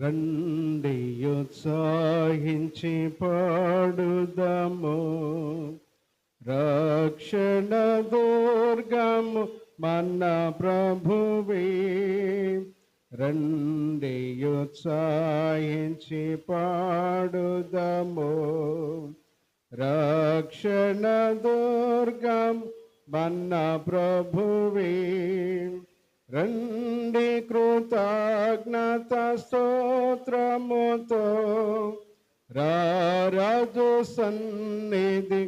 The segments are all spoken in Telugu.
రండి ఉత్సాహించి పాడుదము రక్షణ దుర్గము మన ప్రభువే. రండి ఉత్సాహించి పాడుదము రక్షణ దుర్గం మన ప్రభువే. రండి కృతజ్ఞత స్తోత్రముతో రాజు సన్నిధి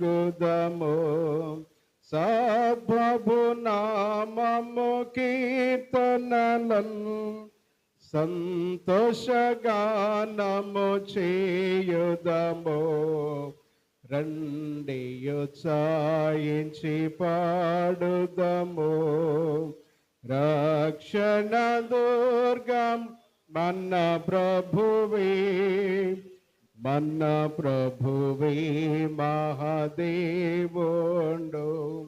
గుదము సభు నామము కీర్తనలన్ సంతోషగానము చేయుదము రండి పాడుదము. రక్షణ దుర్గం మన్న ప్రభువే మన్న ప్రభువే మహాదేవుండు.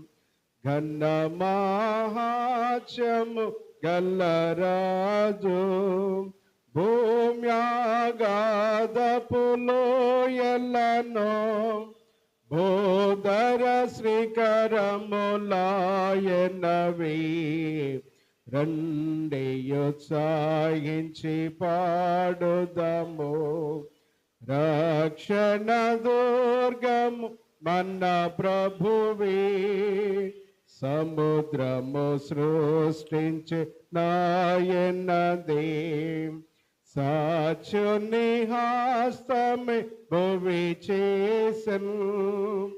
ఘన్న మహాచము గల్లరాజు భూమ్యాగాదపులో ఎల్లనో. బోధర శ్రీకరములాయనవి రండి పాడుదము. రక్షణ దుర్గము మన ప్రభువే సముద్రము సృష్టించి నాయనదే. సాచుని హాస్తమే భువి చేసను.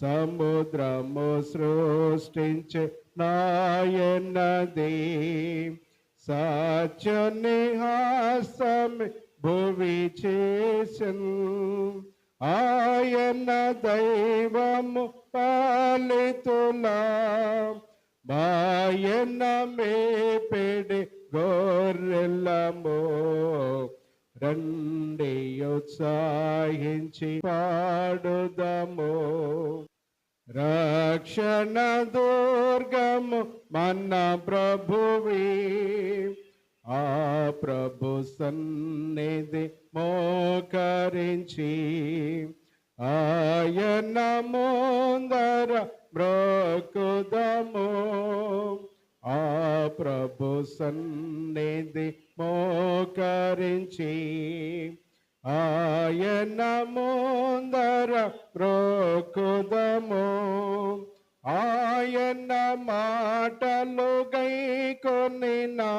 సముద్రము సృష్టించే నాయనదే. సాచుని హాస్తమే భువి చేసను. ఆయన దైవము పాలితులా. మే పెడే గోర్రెల్లము రండి ఉత్సాహించి పాడుదము. రక్షణ దుర్గము మన ప్రభువి. ఆ ప్రభు సన్నిధి మోకరించి ఆయన ముందర బ్రోకుదము ఆ ప్రభు సన్నిధి మోకరించి ఆయన ముందర ప్రోకుదము ఆయన మాటలు గైకొనినా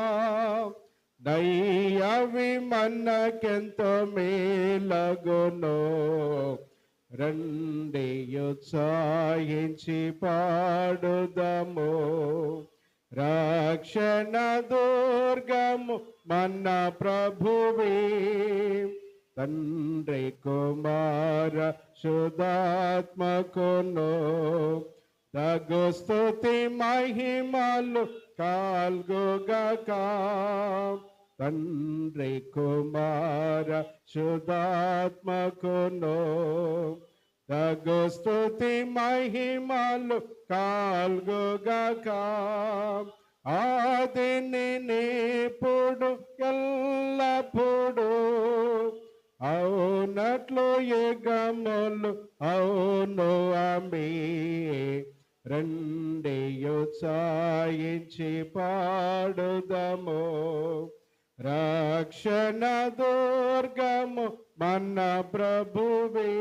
దయ్యవి మనకెంతో మేలగును. రండి ఉత్సాహించి పాడుదము. రక్షణ దుర్గము మన ప్రభువే. తండ్రి కుమార శుధాత్మకును తగు స్తుతి మహిమలు కాల్గోగక. తండ్రి కుమార శుధాత్మకును తగు స్తుతి మహిమలు కాల్గోగక ఆదిని నీపుడు ఎల్లప్పుడు. అవునట్లు యుగములు అవును అమి. రండి సాయించి పాడుదము. రక్షణ దుర్గము మన ప్రభువే.